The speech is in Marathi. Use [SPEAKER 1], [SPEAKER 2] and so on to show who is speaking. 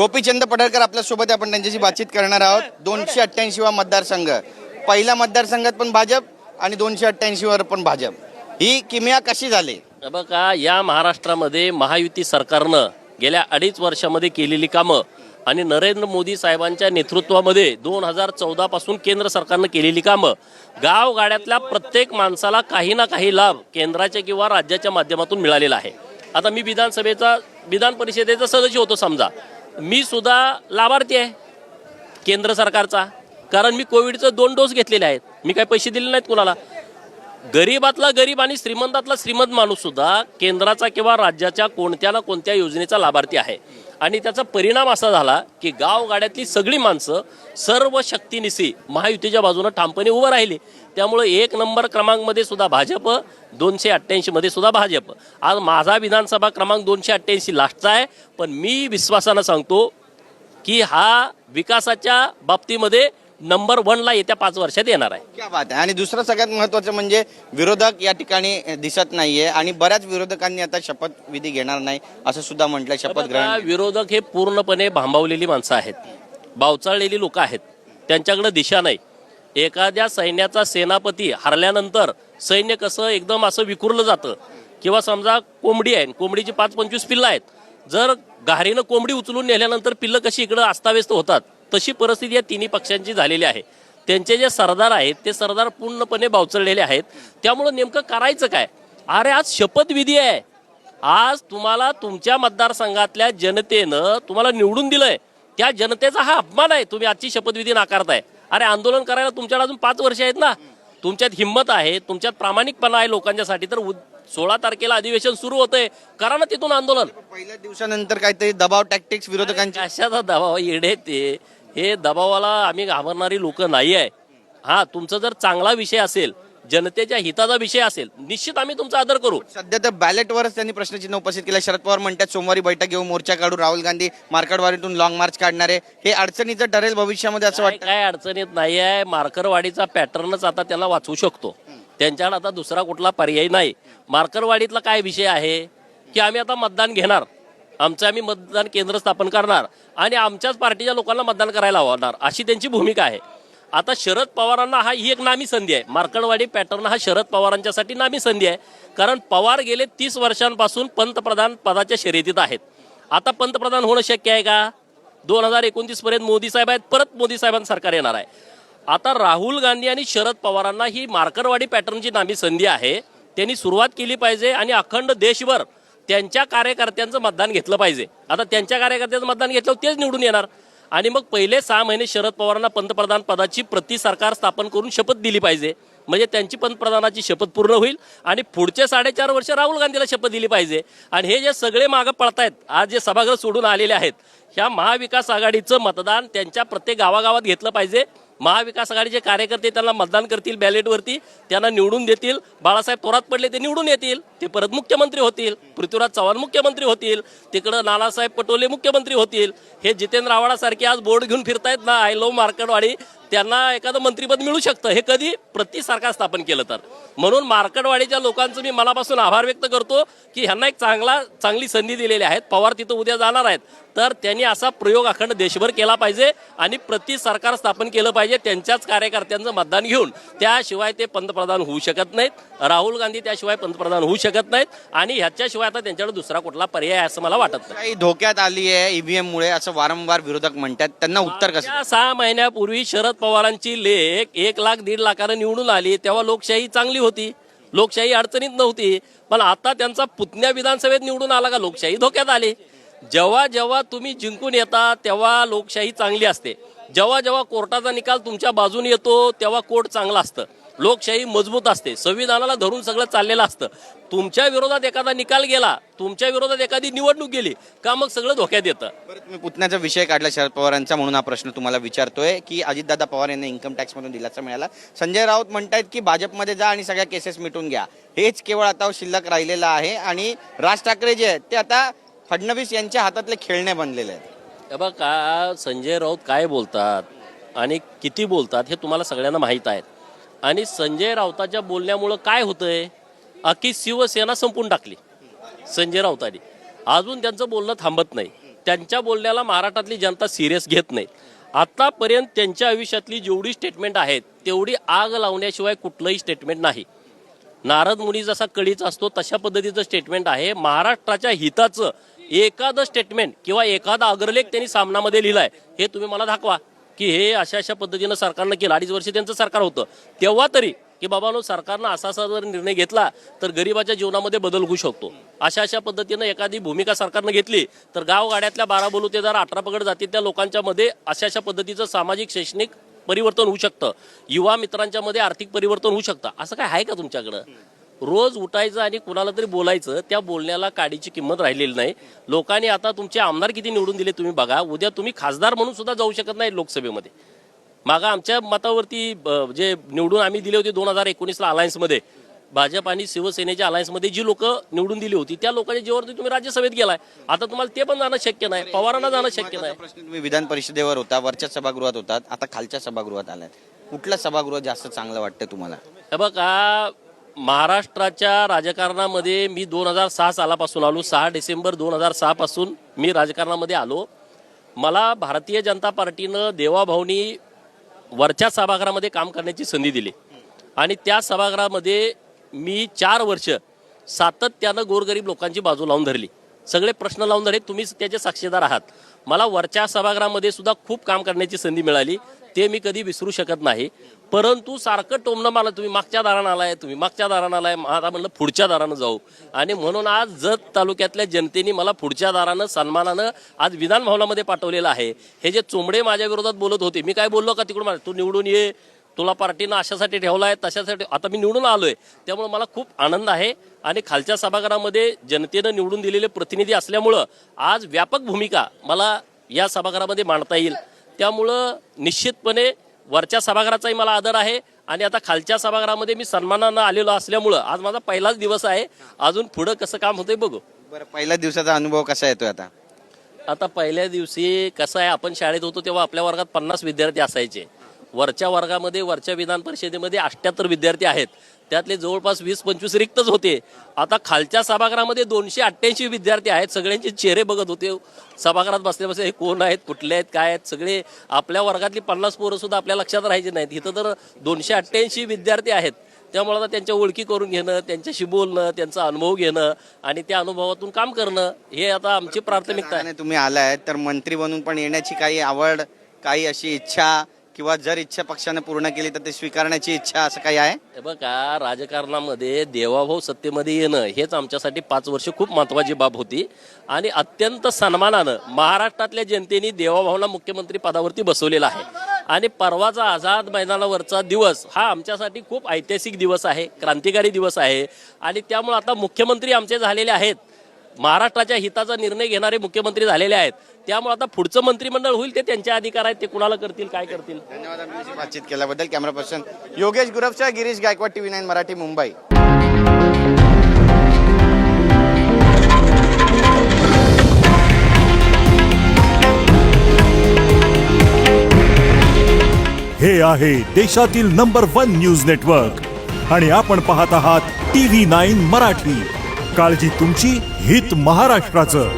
[SPEAKER 1] गोपीचंद पडळकर आपल्यासोबत आहे. आपण त्यांच्याशी बातचीत करणार आहोत. दोनशे अठ्ठ्याऐंशी वा मतदारसंघ. पहिल्या मतदारसंघात पण भाजप आणि दोनशे अठ्ठ्याऐंशी वर पण भाजप. ही किमया कशी झाली?
[SPEAKER 2] बघा या महाराष्ट्रामध्ये महायुती सरकारनं गेल्या अडीच वर्षामध्ये केलेली कामं आणि नरेंद्र मोदी साहेबांच्या नेतृत्वामध्ये दोन हजार चौदा पासून केंद्र सरकारनं केलेली कामं गावगाड्यातल्या प्रत्येक माणसाला काही ना काही लाभ केंद्राच्या किंवा राज्याच्या माध्यमातून मिळालेला आहे. आता मी विधानसभेचा विधान परिषदेचा सदस्य होतो समजा. मी सुद्धा लाभार्थी आहे केंद्र सरकारचा. कारण मी कोविडचं दोन डोस घेतलेले आहेत. मी काही पैसे दिले नाहीत कुणाला. गरीबातला गरीब आणि श्रीमंतातला श्रीमंत माणूस सुद्धा केंद्राचा किंवा राज्याच्या कोणत्या ना कोणत्या योजनेचा लाभार्थी आहे. आणि त्याचा परिणाम असा झाला की गावगाड्यातली सगळी माणसं सर्व शक्तीनिशी महायुतीच्या बाजूनं ठामपणे उभं राहिली. त्यामुळे एक नंबर क्रमांकमध्ये सुद्धा भाजप दोनशे अठ्ठ्याऐंशीमध्ये सुद्धा भाजप. आज माझा विधानसभा क्रमांक दोनशे अठ्ठ्याऐंशी लास्टचा आहे. पण मी विश्वासानं सांगतो की हा विकासाच्या बाबतीमध्ये नंबर वनला येत्या पाच वर्षात येणार आहे.
[SPEAKER 1] क्या बात आहे. आणि दुसरं सगळ्यात महत्वाचं म्हणजे विरोधक या ठिकाणी दिसत नाहीये आणि बऱ्याच विरोधकांनी आता शपथविधी घेणार नाही असं सुद्धा म्हटलंय शपथ ग्रहण.
[SPEAKER 2] विरोधक हे पूर्णपणे भांबावलेली माणसं आहेत. बावचाळलेली लोक आहेत. त्यांच्याकडे दिशा नाही. एखाद्या सैन्याचा सेनापती हरल्यानंतर सैन्य कसं एकदम असं विखुरलं जातं? किंवा समजा कोंबडी आहे कोंबडीची पाच पंचवीस पिल्लं आहेत. जर घारीनं कोंबडी उचलून नेल्यानंतर पिल्लं कशी इकडं अस्ताव्यस्त होतात? तशी परिस्थिती या तिन्ही पक्षांची झालेली आहे. त्यांचे जे सरदार आहेत ते सरदार पूर्णपणे बावचळलेले आहेत. त्यामुळं नेमकं करायचं काय? अरे आज शपथविधी आहे. आज तुम्हाला तुमच्या मतदारसंघातल्या जनतेनं तुम्हाला निवडून दिलंय. त्या जनतेचा हा अपमान आहे. तुम्ही आजची शपथविधी नाकारताय. अरे आंदोलन करायला तुमच्याकडे अजून पाच वर्ष आहेत ना? तुमच्यात हिंमत आहे तुमच्यात प्रामाणिकपणा आहे लोकांच्यासाठी. तर सोळा तारखेला अधिवेशन सुरू होतंय. करा ना तिथून आंदोलन.
[SPEAKER 1] पहिल्या दिवसानंतर काहीतरी दबाव टॅक्टिक्स विरोधकांची.
[SPEAKER 2] कशाचा दबाव? येडे ते. हे दबावाला आम्ही घाबरणारी लोक नाही आहे. हा तुमचा जर चांगला विषय असेल जनतेच्या हिताचा विषय असेल निश्चित आम्ही तुमचा आदर करू.
[SPEAKER 1] सध्या तर बॅलेटवरच त्यांनी प्रश्नचिन्ह उपस्थित केलं. शरद पवार म्हणतात सोमवारी बैठक घेऊन मोर्चा काढू राहुल गांधी मार्केटवारीतून लॉंग मार्च काढणार. आहे हे अडचणीचं ठरेल भविष्यामध्ये असं
[SPEAKER 2] काय
[SPEAKER 1] वाटतं?
[SPEAKER 2] काय अडचणीत नाही आहे. मार्करवाडीचा पॅटर्नच आता त्यांना वाचवू शकतो. त्यांच्याकडे आता दुसरा कुठला पर्याय नाही. मार्करवाडीतला काय विषय आहे? की आम्ही आता मतदान घेणार. आमचं आम्ही मतदान केंद्र स्थापन करणार आणि आमच्याच पार्टीच्या लोकांना मतदान करायला आवडणार अशी त्यांची भूमिका आहे. आता शरद पवारांना हा ही एक नामी संधी आहे. मार्कडवाडी पॅटर्न हा शरद पवारांच्यासाठी नामी संधी आहे. कारण पवार गेले तीस वर्षांपासून पंतप्रधान पदाच्या शर्यतीत आहेत. आता पंतप्रधान होणं शक्य आहे का? दोन हजार एकोणतीस पर्यंत मोदी साहेब आहेत. परत मोदी साहेबांचं सरकार येणार आहे. आता राहुल गांधी आणि शरद पवारांना ही मार्करवाडी पॅटर्नची नामी संधी आहे. त्यांनी सुरुवात केली पाहिजे आणि अखंड देशभर त्यांच्या कार्यकर्त्यांचं मतदान घेतलं पाहिजे. आता त्यांच्या कार्यकर्त्यांचं मतदान घेतलं तेच निवडून येणार. आणि मग पहिले सहा महिने शरद पवारांना पंतप्रधान पदाची प्रति सरकार स्थापन करून शपथ दिली पाहिजे. म्हणजे त्यांची पंतप्रधानाची शपथ पूर्ण होईल आणि पुढचे साडेचार वर्ष राहुल गांधीला शपथ दिली पाहिजे. आणि हे जे सगळे मागं पळतायत आज जे सभागृह सोडून आलेले आहेत ह्या महाविकास आघाडीचं मतदान त्यांच्या प्रत्येक गावागावात घेतलं पाहिजे. महाविकास आघाडीचे कार्यकर्ते त्यांना मतदान करतील बॅलेटवरती त्यांना निवडून देतील. बाळासाहेब थोरात पडले ते निवडून येतील. ते परत मुख्यमंत्री होतील. पृथ्वीराज चव्हाण मुख्यमंत्री होतील. तिकडं नानासाहेब पटोले मुख्यमंत्री होतील. हे जितेंद्र आव्हाडासारखे आज बोर्ड घेऊन फिरतायत ना आय लव्ह मार्कडवाडी त्यांना एखादं मंत्रीपद मिळू शकतं. हे कधी प्रति सरकार स्थापन केलं तर. म्हणून मार्कडवाडीच्या लोकांचं मी मनापासून आभार व्यक्त करतो की ह्यांना एक चांगला चांगली संधी दिलेली आहेत. पवार तिथं उद्या जाणार आहेत. तर त्यांनी असा प्रयोग अखंड देशभर केला पाहिजे आणि प्रति सरकार स्थापन केलं पाहिजे त्यांच्याच कार्यकर्त्यांचं मतदान घेऊन. त्याशिवाय ते पंतप्रधान होऊ शकत नाहीत. राहुल गांधी त्याशिवाय पंतप्रधान होऊ शकत नाहीत. आणि ह्याच्याशिवाय आता त्यांच्याकडे दुसरा कुठला पर्याय असं मला वाटत नाही.
[SPEAKER 1] काही धोक्यात आली आहे ईव्हीएम मुळे असं वारंवार विरोधक म्हणतात. त्यांना उत्तर कसं?
[SPEAKER 2] सहा महिन्यापूर्वी शरद पवारांची लेख एक लाख दीड लाखानं निवडून आली तेव्हा लोकशाही चांगली होती. लोकशाही अडचणीत नव्हती. पण आता त्यांचा पुतण्या विधानसभेत निवडून आला का लोकशाही धोक्यात आली. जेव्हा जेव्हा तुम्ही जिंकून येता तेव्हा लोकशाही चांगली असते. जेव्हा जेव्हा कोर्टाचा निकाल तुमच्या बाजूने येतो तेव्हा कोर्ट चांगलं असतं. लोकशाही मजबूत असते. संविधानाला धरून सगळं चाललेलं असतं. तुमच्या विरोधात एखादा निकाल गेला तुमच्या विरोधात एखादी निवडणूक गेली का मग सगळं धोक्यात येतं?
[SPEAKER 1] बरं तुम्ही पुतण्याचा विषय काढला शरद पवारांचा म्हणून हा प्रश्न तुम्हाला विचारतोय की अजितदादा पवार यांना इन्कम टॅक्स मधून दिलासा मिळाला. संजय राऊत म्हणतायत की भाजपमध्ये जा आणि सगळ्या केसेस मिटून घ्या. हेच केवळ आता शिल्लक राहिलेलं आहे आणि राज ठाकरे जे आहेत ते आता फडणवीस यांच्या हातातले खेळणे बनलेले आहेत.
[SPEAKER 2] हे बघ का संजय राऊत काय बोलतात आणि किती बोलतात हे तुम्हाला सगळ्यांना माहीत आहे आणि संजय राऊताच्या बोलण्यामुळं काय होतंय? अख्खी शिवसेना संपून टाकली. संजय राऊतांनी. अजून त्यांचं बोलणं थांबत नाही. त्यांच्या बोलण्याला महाराष्ट्रातली जनता सिरियस घेत नाही. आतापर्यंत त्यांच्या आयुष्यातली जेवढी स्टेटमेंट आहेत तेवढी आग लावण्याशिवाय कुठलंही स्टेटमेंट नाही. नारद मुनी जसा कळीच असतो तशा पद्धतीचं स्टेटमेंट आहे. महाराष्ट्राच्या हिताचं एखादं स्टेटमेंट किंवा एखादा अग्रलेख त्यांनी सामनामध्ये लिहिलाय हे तुम्ही मला दाखवा. की हे अशा अशा पद्धतीनं सरकारनं केलं. अडीच वर्ष त्यांचं सरकार होतं. तेव्हा तरी की बाबानो सरकारनं असा असा जर निर्णय घेतला तर गरिबाच्या जीवनामध्ये बदल होऊ शकतो. अशा अशा पद्धतीनं एखादी भूमिका सरकारनं घेतली तर गावगाड्यातल्या बारा जर अठरा पगड जातीतल्या लोकांच्या मध्ये अशा अशा पद्धतीचं सामाजिक शैक्षणिक परिवर्तन होऊ शकतं. युवा मित्रांच्या मध्ये आर्थिक परिवर्तन होऊ शकतं. असं काय आहे का तुमच्याकडं? रोज उठायचं आणि कुणाला तरी बोलायचं त्या बोलण्याला काडीची किंमत राहिलेली नाही. लोकांनी आता तुमचे आमदार किती निवडून दिले तुम्ही बघा. उद्या तुम्ही खासदार म्हणून सुद्धा जाऊ शकत नाही लोकसभेमध्ये. मागा आमच्या मतावरती जे निवडून आम्ही दिले होते दोन हजार एकोणीसला अलायन्समध्ये भाजप आणि शिवसेनेच्या अलायन्समध्ये जी लोक निवडून दिली होती त्या लोकांच्या जीवावरती तुम्ही राज्यसभेत गेलाय. आता तुम्हाला ते पण जाणं शक्य नाही. पवारांना जाणं शक्य नाही.
[SPEAKER 1] प्रश्न तुम्ही विधान परिषदेवर होता वरच्या सभागृहात होतात आता खालच्या सभागृहात आलात. कुठलं सभागृह जास्त चांगलं वाटतं तुम्हाला?
[SPEAKER 2] बघा महाराष्ट्राच्या राजकारणामध्ये मी दोन हजार सहा सालापासून आलो. सहा डिसेंबर दोन हजार सहापासून मी राजकारणामध्ये आलो. मला भारतीय जनता पार्टीनं देवाभाऊनी वरच्या सभागृहामध्ये काम करण्याची संधी दिली. आणि त्या सभागृहामध्ये मी चार वर्ष सातत्यानं गोरगरीब लोकांची बाजू लावून धरली. सगळे प्रश्न लावून धरले तुम्हीच त्याचे साक्षीदार आहात. मला वरच्या सभागृहामध्ये सुद्धा खूप काम करण्याची संधी मिळाली. ते मी कधी विसरू शकत नाही. परंतु सारखं टोमणं मला तुम्ही मागच्या दारानं आलाय तुम्ही मागच्या दारानं आलाय आता म्हणलं पुढच्या दारानं जाऊ. आणि म्हणून आज जत तालुक्यातल्या जनतेने मला पुढच्या दारानं सन्मानानं आज विधान भवनामध्ये पाठवलेलं आहे. हे जे चोंबडे माझ्या विरोधात बोलत होते मी काय बोललो का तिकडून? मला तू निवडून ये. तुला पार्टीनं अशासाठी ठेवलाय तशासाठी आता मी निवडून आलोय. त्यामुळे मला खूप आनंद आहे आणि खालच्या सभागृहामध्ये जनतेनं निवडून दिलेले प्रतिनिधी असल्यामुळं आज व्यापक भूमिका मला या सभागृहामध्ये मांडता येईल. त्यामुळं निश्चितपणे वरच्या सभागृहाचाही मला आदर आहे आणि आता खालच्या सभागृहामध्ये मी सन्मानानं आलेलो असल्यामुळं आज माझा पहिलाच दिवस आहे. अजून पुढं कसं काम होतंय बघू.
[SPEAKER 1] बरं पहिल्या दिवसाचा अनुभव कसा येतोय आता?
[SPEAKER 2] आता पहिल्या दिवशी कसं आहे आपण शाळेत होतो तेव्हा आपल्या वर्गात पन्नास विद्यार्थी असायचे. वरच्या वर्गामध्ये वरच्या विधान परिषदेमध्ये अठ्ठ्याहत्तर विद्यार्थी आहेत. त्यातले जवळपास वीस पंचवीस रिक्तच होते. आता खालच्या सभागृहामध्ये दोनशे अठ्ठ्याऐंशी विद्यार्थी आहेत. सगळ्यांचे चेहरे बघत होते. सभागृहात बसले बसले हे कोण आहेत? कुठले आहेत? काय आहेत? सगळे आपल्या वर्गातली पन्नास पोरं सुद्धा आपल्या लक्षात राहायचे नाहीत. इथं तर दोनशे अठ्ठ्याऐंशी विद्यार्थी आहेत. त्यामुळे आता त्यांच्या ओळखी करून घेणं त्यांच्याशी बोलणं त्यांचा अनुभव घेणं आणि त्या अनुभवातून काम करणं हे आता आमची प्राथमिकता आहे.
[SPEAKER 1] तुम्ही आलाय तर मंत्री बनून पण येण्याची काही आवड काही अशी इच्छा किंवा जर इच्छा पक्षाने पूर्ण केली तर ते स्वीकारण्याची इच्छा असं काही आहे?
[SPEAKER 2] हे बघा राजकारणामध्ये देवाभाऊ सत्तेमध्ये येणं हेच आमच्यासाठी पाच वर्ष खूप महत्वाची बाब होती. आणि अत्यंत सन्मानानं महाराष्ट्रातल्या जनतेने देवाभाऊला मुख्यमंत्री पदावरती बसवलेला आहे. आणि परवाचा आझाद मैदानावरचा दिवस हा आमच्यासाठी खूप ऐतिहासिक दिवस आहे क्रांतिकारी दिवस आहे. आणि त्यामुळे आता मुख्यमंत्री आमचे झालेले आहेत. महाराष्ट्राच्या हिताचा निर्णय घेणारे मुख्यमंत्री झालेले आहेत. त्यामुळे आता पुढचं मंत्रिमंडळ होईल ते त्यांच्या अधिकार आहेत ते कुणाला करतील काय करतील?
[SPEAKER 1] धन्यवाद आमच्याशी बातचीत केल्याबद्दल. कॅमेरा पर्सन योगेश गुरवच्या गिरीश गायकवाड टीव्ही नाईन मराठी मुंबई.
[SPEAKER 3] हे आहे देशातील नंबर वन न्यूज नेटवर्क. आणि आपण पाहत आहात टी व्ही नाईन मराठी. काळजी तुमची हित महाराष्ट्राचं.